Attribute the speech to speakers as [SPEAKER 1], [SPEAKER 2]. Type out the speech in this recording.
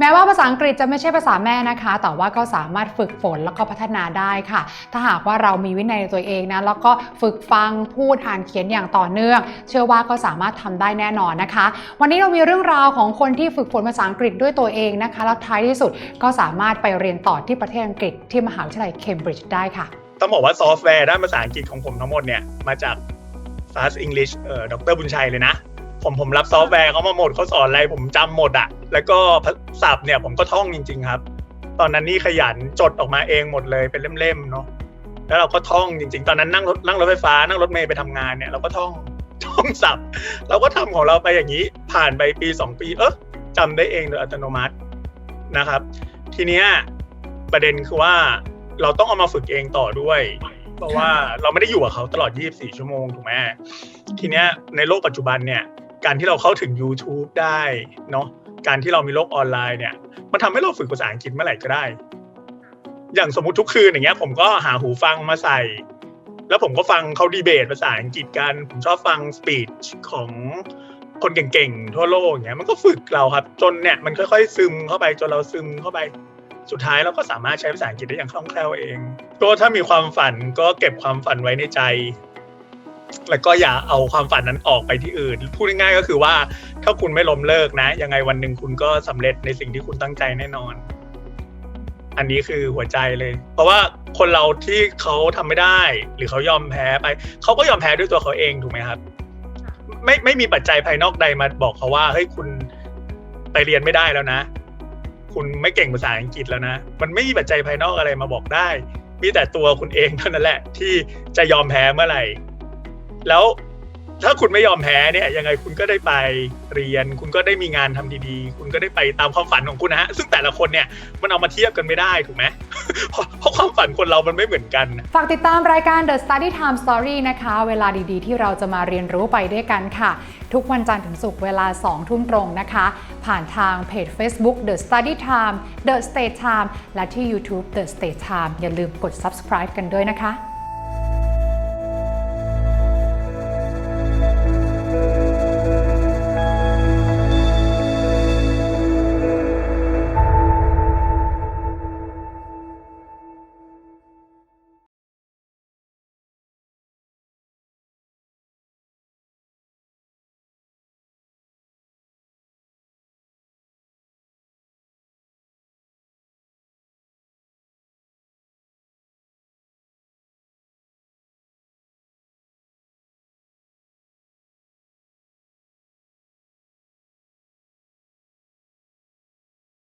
[SPEAKER 1] แม้ว่าภาษาอังกฤษจะไม่ใช่ภาษาแม่นะคะ แต่ว่าก็สามารถฝึกฝนแล้วก็พัฒนาได้ค่ะ ถ้าหากว่าเรามีวินัยในตัวเองนะ แล้วก็ฝึกฟัง พูด อ่าน เขียนอย่างต่อเนื่อง เชื่อว่าก็สามารถทำได้แน่นอนนะคะ วันนี้เรามีเรื่องราวของคนที่ฝึกฝนภาษาอังกฤษด้วยตัวเองนะคะ แล้วท้ายที่สุดก็สามารถไปเรียนต่อที่ประเทศอังกฤษที่มหาวิทยาลัยเคมบริดจ์ได้ค่ะ
[SPEAKER 2] ต้องบอกว่าซอฟต์แวร์ด้านภาษาอังกฤษของผมทั้งหมดเนี่ย มาจาก Fast English เอ่อ ดรบุญชัยเลยนะ ผมผมรับซอฟต์แวร์เขามาหมดเขาสอนอะไรผมจำหมดอะแล้วก็ศัพท์เนี่ยผมก็ท่องจริง ๆ ครับ ตอนนั้นนี่ขยันจดออกมาเองหมดเลยเป็นเล่มๆเนาะแล้วเราก็ท่องจริง ๆ ตอนนั้นนั่งรถนั่งรถไฟฟ้านั่งรถเมล์ไปทำงานเนี่ยเราก็ท่องท่องศัพท์เราก็ทำของเราไปอย่างนี้ผ่านไปปีสองปี เออจำได้เองโดยอัตโนมัตินะครับ ทีเนี้ยประเด็นคือว่าเราต้องเอามาฝึกเองต่อด้วยเพราะว่าเราไม่ได้อยู่กับเขาตลอด 24 ชั่วโมงถูกไหมทีเนี้ยในโลกปัจจุบันเนี่ย การที่เราเข้าถึง YouTube ได้เนาะการที่เรามีโลกออนไลน์เนี่ย มันทำให้เราฝึกภาษาอังกฤษเมื่อไหร่ก็ได้ อย่างสมมติทุกคืนอย่างเงี้ย ผมก็หาหูฟังมาใส่ แล้วผมก็ฟังเขาดีเบตภาษาอังกฤษกัน ผมชอบฟังสปีชของคนเก่งๆ ทั่วโลกอย่างเงี้ย มันก็ฝึกเราครับ จนเนี่ยมันค่อยๆ ซึมเข้าไปจนเราซึมเข้าไป สุดท้ายเราก็สามารถใช้ภาษาอังกฤษได้อย่างคล่องแคล่วเอง ก็ถ้ามีความฝันก็เก็บความฝันไว้ในใจ แล้วก็อย่าเอาความฝันนั้นออกไปที่อื่น พูดง่ายๆก็คือว่าถ้าคุณไม่ล้มเลิกนะ ยังไงวันหนึ่งคุณก็สำเร็จในสิ่งที่คุณตั้งใจแน่นอน อันนี้คือหัวใจเลย เพราะว่าคนเราที่เขาทำไม่ได้ หรือเขายอมแพ้ไปเขาก็ยอมแพ้ด้วยตัวเขาเองถูกไหมครับ ไม่ไม่มีปัจจัยภายนอกใดมาบอกเขาว่าเฮ้ยคุณไปเรียนไม่ได้แล้วนะ คุณไม่เก่งภาษาอังกฤษแล้วนะ มันไม่มีปัจจัยภายนอกอะไรมาบอกได้ มีแต่ตัวคุณเองเท่านั้นแหละ ที่จะยอมแพ้เมื่อไหร่ แล้วถ้าคุณไม่ยอมแพ้เนี่ยยังไงคุณก็ได้ไปเรียน คุณก็ได้มีงานทำดีๆ คุณก็ได้ไปตามความฝันของคุณนะฮะซึ่งแต่ละคนเนี่ยมันเอามาเทียบกันไม่ได้ถูกไหมเพราะเพราะความฝันคนเรามันไม่เหมือนกัน
[SPEAKER 1] ฝากติดตามรายการ The Study Time Story นะคะ เวลาดีๆ ที่เราจะมาเรียนรู้ไปด้วยกันค่ะ ทุกวันจันทร์ถึงศุกร์เวลา 2 ทุ่มตรงนะคะ ผ่านทางเพจ Facebook The Study Time The State Time และที่ YouTube The State Time อย่าลืมกด subscribe กันด้วยนะคะ